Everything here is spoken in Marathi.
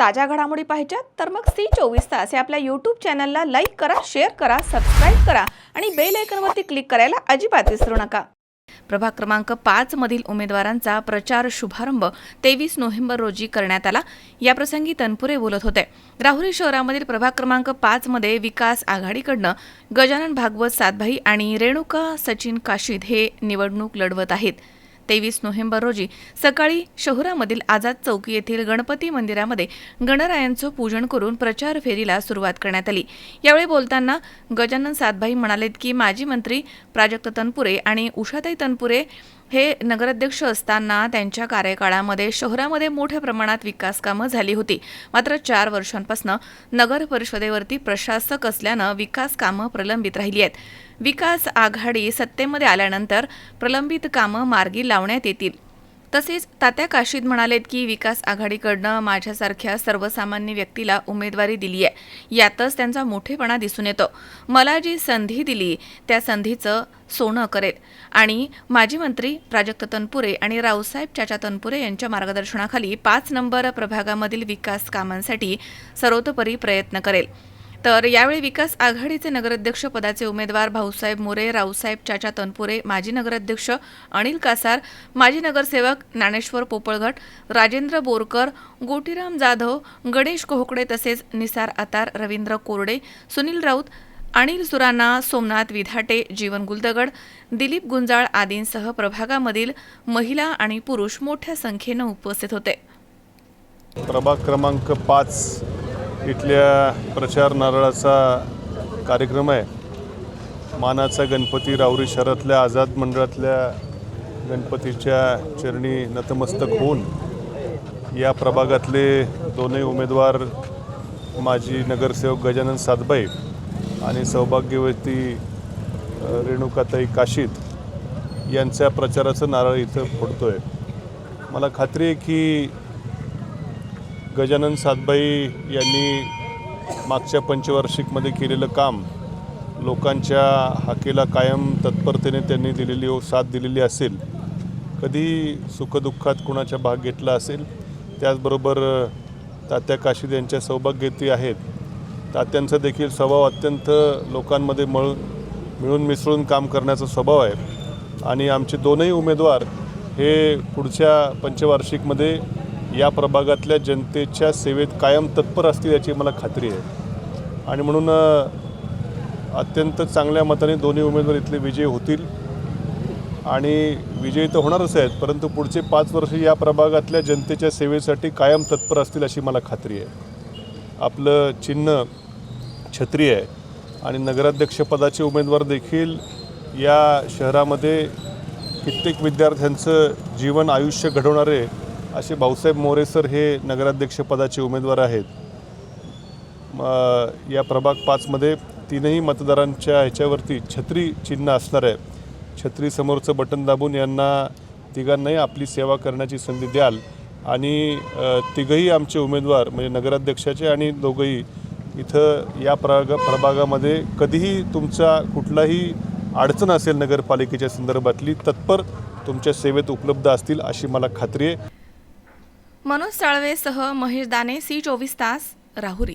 ताज्या घडामोडी पाहिजेत तर मग सी चोवीस तास या आपल्या यूट्यूब चॅनलला लाईक करा शेअर करा सबस्क्राईब करा आणि बेल आयकनवरती क्लिक करायला अजिबात विसरू नका. प्रभाग क्रमांक पाच मधील उमेदवारांचा प्रचार शुभारंभ तेवीस नोव्हेंबर रोजी करण्यात आला. याप्रसंगी तनपुरे बोलत होते. राहुरी शहरामधील प्रभाग क्रमांक पाच मध्ये विकास आघाडीकडनं गजानन भागवत सातभाई आणि रेणुका सचिन काशीद हे निवडणूक लढवत आहेत. तेवीस नोव्हेंबर रोजी सकाळी शहरामधील आझाद चौकी येथील गणपती मंदिरामध्ये गणरायांचं पूजन करून प्रचार फेरीला सुरुवात करण्यात आली. यावेळी बोलताना गजानन सातभाई म्हणालेत की माजी मंत्री प्राजक्त तनपुरे आणि उषाताई तनपुरे हे नगराध्यक्ष असताना त्यांच्या कार्यकाळामध्ये शहरामध्ये मोठ्या प्रमाणात विकास कामं झाली होती. मात्र चार वर्षांपासून नगर परिषदेवरती प्रशासक असल्यानं विकास कामं प्रलंबित राहिली आहेत. विकास आघाडी सत्तेमध्ये आल्यानंतर प्रलंबित कामं मार्गी लावण्यात येतील. तसेच तात्या काशीद म्हणालेत की विकास आघाडीकडनं माझ्यासारख्या सर्वसामान्य व्यक्तीला उमेदवारी दिली आहे यातच त्यांचा मोठेपणा दिसून येतो. मला जी संधी दिली त्या संधीचं सोनं करेल. आणि माजी मंत्री प्राजक्त तनपुरे आणि रावसाहेब चाचा तनपुरे यांच्या मार्गदर्शनाखाली पाच नंबर प्रभागामधील विकास कामांसाठी सर्वतोपरी प्रयत्न करेल. तर यावेळी विकास आघाडीचे नगराध्यक्ष पदाचे उमेदवार भाऊसाहेब मोरे रावसाहेब चाचा तनपुरे माजी नगराध्यक्ष अनिल कासार माजी नगरसेवक ज्ञानेश्वर पोपळघट राजेंद्र बोरकर गोटीराम जाधव गणेश कोहकडे तसेच निसार आतार रवींद्र कोरडे सुनील राऊत अनिल सुराणा सोमनाथ विधाटे जीवन गुलदगड दिलीप गुंजाळ आदींसह प्रभागामधील महिला आणि पुरुष मोठ्या संख्येनं उपस्थित होते. प्रभाग क्रमांक पाच इथल्या प्रचार नारळाचा कार्यक्रम आहे. मानाचा गणपती रावरी शहरातल्या आझाद मंडळातल्या गणपतीच्या चरणी नतमस्तक होऊन या प्रभागातले दोन्ही उमेदवार माजी नगरसेवक गजानन सातबाई आणि सौभाग्यवती रेणुकाताई काशीद यांच्या प्रचाराचं नारळ इथं फोडतोय मला खात्री आहे की गजानन सातबाई यांनी मागच्या पंचवार्षिकमध्ये केलेलं काम लोकांच्या हाकेला कायम तत्परतेने त्यांनी दिलेली व साथ दिलेली असेल कधी सुखदुःखात कुणाच्या भाग घेतला असेल त्याचबरोबर तात्या काशीद यांच्या सौभाग्यती आहेत. तात्यांचा देखील स्वभाव अत्यंत लोकांमध्ये मळ मिळून मिसळून काम करण्याचा स्वभाव आहे. आणि आमचे दोनही उमेदवार हे पुढच्या पंचवार्षिकमध्ये या प्रभागातल्या जनतेच्या सेवेत कायम तत्पर असतील याची मला खात्री आहे. आणि म्हणून अत्यंत चांगल्या मताने दोन्ही उमेदवार इथले विजयी होतील. आणि विजयी तर होणारच आहेत परंतु पुढचे पाच वर्ष या प्रभागातल्या जनतेच्या सेवेसाठी कायम तत्पर असतील अशी मला खात्री आहे. आपलं चिन्ह छत्री आहे आणि नगराध्यक्षपदाचे उमेदवार देखील या शहरामध्ये कित्येक विद्यार्थ्यांचं जीवन आयुष्य घडवणारे असे भाऊसाहेब मोरे सर हे नगराध्यक्षपदाचे उमेदवार आहेत. या प्रभाग पाचमध्ये तीनही मतदारांच्या ह्याच्यावरती छत्री चिन्ह असणार आहे. छत्री समोरचं बटन दाबून यांना तिघांनाही आपली सेवा करण्याची संधी द्याल. आणि तिघही आमचे उमेदवार म्हणजे नगराध्यक्षाचे आणि दोघंही इथं या प्रभाग प्रभागामध्ये कधीही तुमचा कुठलाही अडचण असेल नगरपालिकेच्या संदर्भातली तत्पर तुमच्या सेवेत उपलब्ध असतील अशी मला खात्री आहे. मनोज साळवेसह महेश दाने सी चोवीस तास राहुरी.